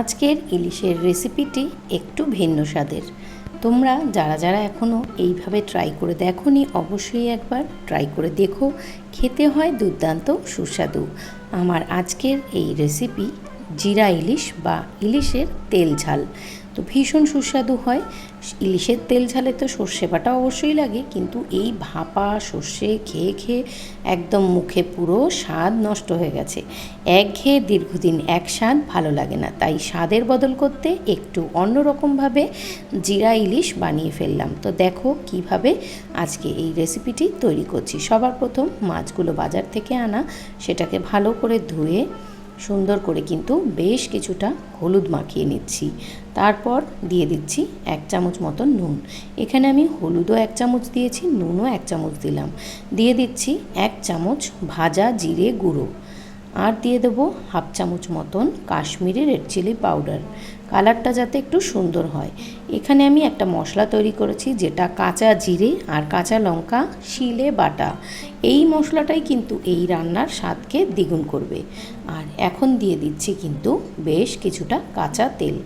আজকের ইলিশের রেসিপিটি একটু ভিন্ন স্বাদের। তোমরা যারা যারা এখনও এইভাবে ট্রাই করে দেখোনি, অবশ্যই একবার ট্রাই করে দেখো। খেতে হয় দুর্দান্ত, সুস্বাদু। আমার আজকের এই রেসিপি জিরা ইলিশ বা ইলিশের তেল ঝাল। তো ভীষণ সুস্বাদু হয়। ইলিশের তেল ঝালে তো সর্ষে বাটা অবশ্যই লাগে, কিন্তু এই ভাপা, সর্ষে খেয়ে খেয়ে একদম মুখে পুরো স্বাদ নষ্ট হয়ে গেছে। এক ঘেয়ে দীর্ঘদিন এক স্বাদ ভালো লাগে না, তাই স্বাদের বদল করতে একটু অন্যরকমভাবে জিরা ইলিশ বানিয়ে ফেললাম। তো দেখো কীভাবে আজকে এই রেসিপিটি তৈরি করছি। সবার প্রথম মাছগুলো বাজার থেকে আনা, সেটাকে ভালো করে ধুয়ে সুন্দর করে কিন্তু বেশ কিছুটা হলুদ মাখিয়ে নিচ্ছি। তারপর দিয়ে দিচ্ছি এক চামচ মতন নুন। এখানে আমি হলুদও এক চামচ দিয়েছি, নুনও এক চামচ দিলাম। দিয়ে দিচ্ছি এক চামচ ভাজা জিরে গুঁড়ো। আর দিয়ে দেবো হাফ চামচ মতন কাশ্মীরি রেড চিলি পাউডার। কালারটা যাতে একটু সুন্দর হয়। এখানে আমি একটা মশলা তৈরি করেছি যেটা কাঁচা জিরে আর কাঁচা লঙ্কা, শিলে বাটা। এই মশলাটাই কিন্তু এই রান্নার স্বাদকে দ্বিগুণ করবে। আর এখন দিয়ে দিচ্ছি কিন্তু বেশ কিছুটা কাঁচা তেল।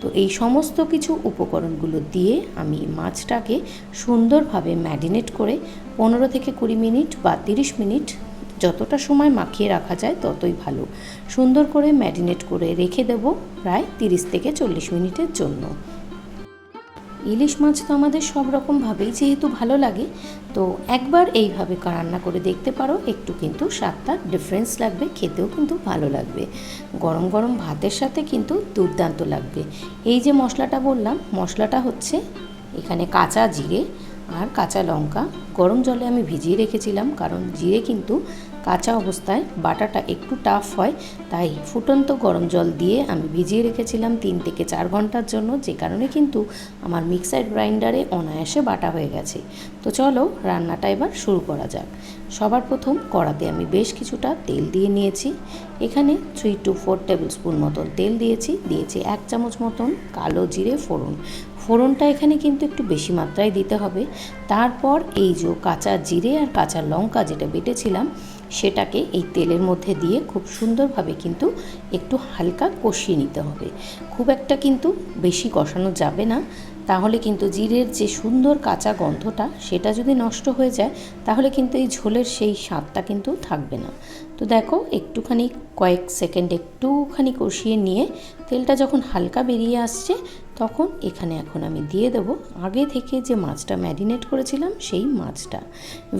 তো এই সমস্ত কিছু উপকরণগুলো দিয়ে আমি মাছটাকে সুন্দরভাবে ম্যারিনেট করে পনেরো থেকে কুড়ি মিনিট বা তিরিশ মিনিট যতটা সময় মাখিয়ে রাখা যায় ততই ভালো। সুন্দর করে ম্যারিনেট করে রেখে দেব প্রায় তিরিশ থেকে চল্লিশ মিনিটের জন্য। ইলিশ মাছ তো আমাদের সব রকমভাবেই যেহেতু ভালো লাগে, তো একবার এইভাবে রান্না করে দেখতে পারো, একটু কিন্তু স্বাদটা ডিফারেন্স লাগবে, খেতেও কিন্তু ভালো লাগবে। গরম গরম ভাতের সাথে কিন্তু দুর্দান্ত লাগবে। এই যে মশলাটা বললাম, মশলাটা হচ্ছে এখানে কাঁচা জিরে আর কাঁচা লঙ্কা। গরম জলে আমি ভিজিয়ে রেখেছিলাম কারণ জিরে কিন্তু কাঁচা অবস্থায়, বাটাটা একটু টাফ হয়, তাই ফুটন্ত গরম জল দিয়ে আমি ভিজিয়ে রেখেছিলাম তিন থেকে চার ঘণ্টার জন্য, যে কারণে কিন্তু আমার মিক্সার গ্রাইন্ডারে অনায়াসে বাটা হয়ে গেছে। তো চলো রান্নাটা এবার শুরু করা যাক। সবার প্রথম কড়াতে আমি বেশ কিছুটা তেল দিয়ে নিয়েছি। এখানে three two four tablespoon মতন তেল দিয়েছি দিয়েছি এক চামচ মতন কালো জিরে ফোড়ন। ফোড়নটা এখানে কিন্তু একটু বেশি মাত্রায় দিতে হবে। তারপর এই যে কাঁচা জিরে আর কাঁচা লঙ্কা যেটা বেটেছিলাম, সেটাকে এই তেলের মধ্যে দিয়ে খুব সুন্দরভাবে কিন্তু একটু হালকা কষিয়ে নিতে হবে। খুব একটা কিন্তু বেশি কষানো যাবে না। তাহলে কিন্তু জিরের যে সুন্দর কাঁচা গন্ধটা, সেটা যদি নষ্ট হয়ে যায়, তাহলে কিন্তু এই ঝোলের সেই স্বাদটা কিন্তু থাকবে না। তো দেখো, একটুখানি কয়েক সেকেন্ড একটুখানি কষিয়ে নিয়ে তেলটা যখন হালকা বেরিয়ে আসছে তখন এখানে এখন আমি দিয়ে দেবো আগে থেকে যে মাছটা ম্যারিনেট করেছিলাম সেই মাছটা।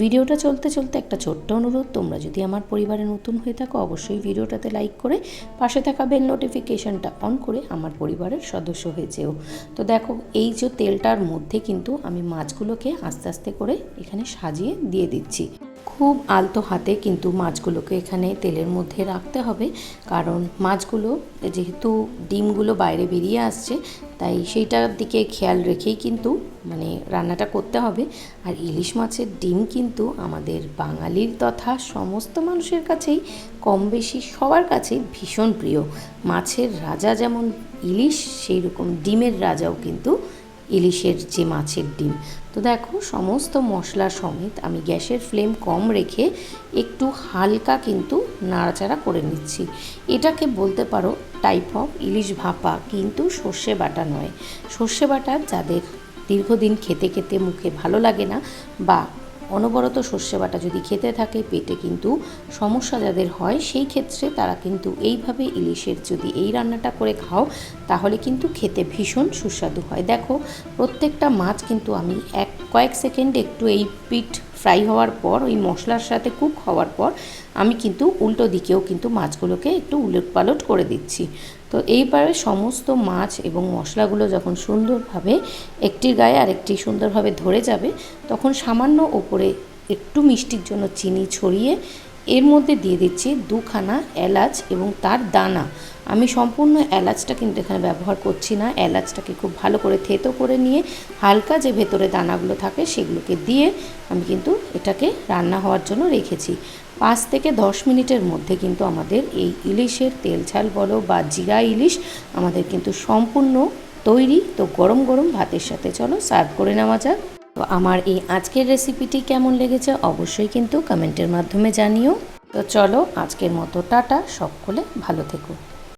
ভিডিওটা চলতে চলতে একটা ছোট্ট অনুরোধ, তোমরা যদি আমার পরিবারে নতুন হয়ে থাকো, অবশ্যই ভিডিওটাতে লাইক করে পাশে থাকা বেল নোটিফিকেশানটা অন করে আমার পরিবারের সদস্য হয়ে যেও। তো দেখো, এই যে তেলটার মধ্যে কিন্তু আমি মাছগুলোকে আস্তে আস্তে করে এখানে সাজিয়ে দিয়ে দিচ্ছি। খুব আলতো হাতে কিন্তু মাছগুলোকে এখানে তেলের মধ্যে রাখতে হবে, কারণ মাছগুলো যেহেতু ডিমগুলো বাইরে বেরিয়ে আসছে তাই সেইটার দিকে খেয়াল রেখেই কিন্তু মানে রান্নাটা করতে হবে। আর ইলিশ মাছের ডিম কিন্তু আমাদের বাঙালির তথা সমস্ত মানুষের কাছেই, কম বেশি সবার কাছেই ভীষণ প্রিয়। মাছের রাজা যেমন ইলিশ সেই রকম ডিমের রাজাও কিন্তু ইলিশের যে মাছের ডিম। তো দেখো, সমস্ত মশলা সমেত আমি গ্যাসের ফ্লেম কম রেখে একটু হালকা কিন্তু নাড়াচাড়া করে নিচ্ছি। এটাকে বলতে পারো টাইপ অফ ইলিশ ভাপা, কিন্তু সর্ষে বাটা নয়। সর্ষে বাটা যাদের দীর্ঘদিন খেতে খেতে মুখে ভালো লাগে না বা অনবরত সর্ষে বাটা যদি খেতে থাকে পেটে কিন্তু সমস্যা যাদের হয়, সেই ক্ষেত্রে তারা কিন্তু এইভাবে ইলিশের যদি এই রান্নাটা করে খাও, তাহলে কিন্তু খেতে ভীষণ সুস্বাদু হয়। দেখো, প্রত্যেকটা মাছ কিন্তু আমি এক কয়েক সেকেন্ড একটু এই পিঠ ফ্রাই হওয়ার পর, ওই মশলার সাথে কুক হওয়ার পর, আমি কিন্তু উল্টো দিকেও কিন্তু মাছগুলোকে একটু উলট পালট করে দিচ্ছি। তো এইবারে সমস্ত মাছ এবং মশলাগুলো যখন সুন্দরভাবে একটির গায়ে আরেকটি সুন্দরভাবে ধরে যাবে, তখন সামান্য ওপরে একটু মিষ্টির জন্য চিনি ছড়িয়ে এর মধ্যে দিয়ে দিচ্ছি দুখানা এলাচ এবং তার দানা। আমি সম্পূর্ণ এলাচটা কিন্তু এখানে ব্যবহার করছি না। এলাচটাকে খুব ভালো করে থেতো করে নিয়ে হালকা যে ভেতরে দানাগুলো থাকে সেগুলোকে দিয়ে আমি কিন্তু এটাকে রান্না হওয়ার জন্য রেখেছি। পাঁচ থেকে দশ মিনিটের মধ্যে কিন্তু আমাদের এই ইলিশের তেল ঝাল বলো বা জিরা ইলিশ আমাদের কিন্তু সম্পূর্ণ তৈরি। তো গরম গরম ভাতের সাথে চলো, সার্ভ করে নেওয়া যাক। তো আমার এই আজকের রেসিপিটি কেমন লেগেছে অবশ্যই কিন্তু কমেন্টের মাধ্যমে জানিও। তো চলো আজকের মতো টাটা সকলে ভালো থেকো।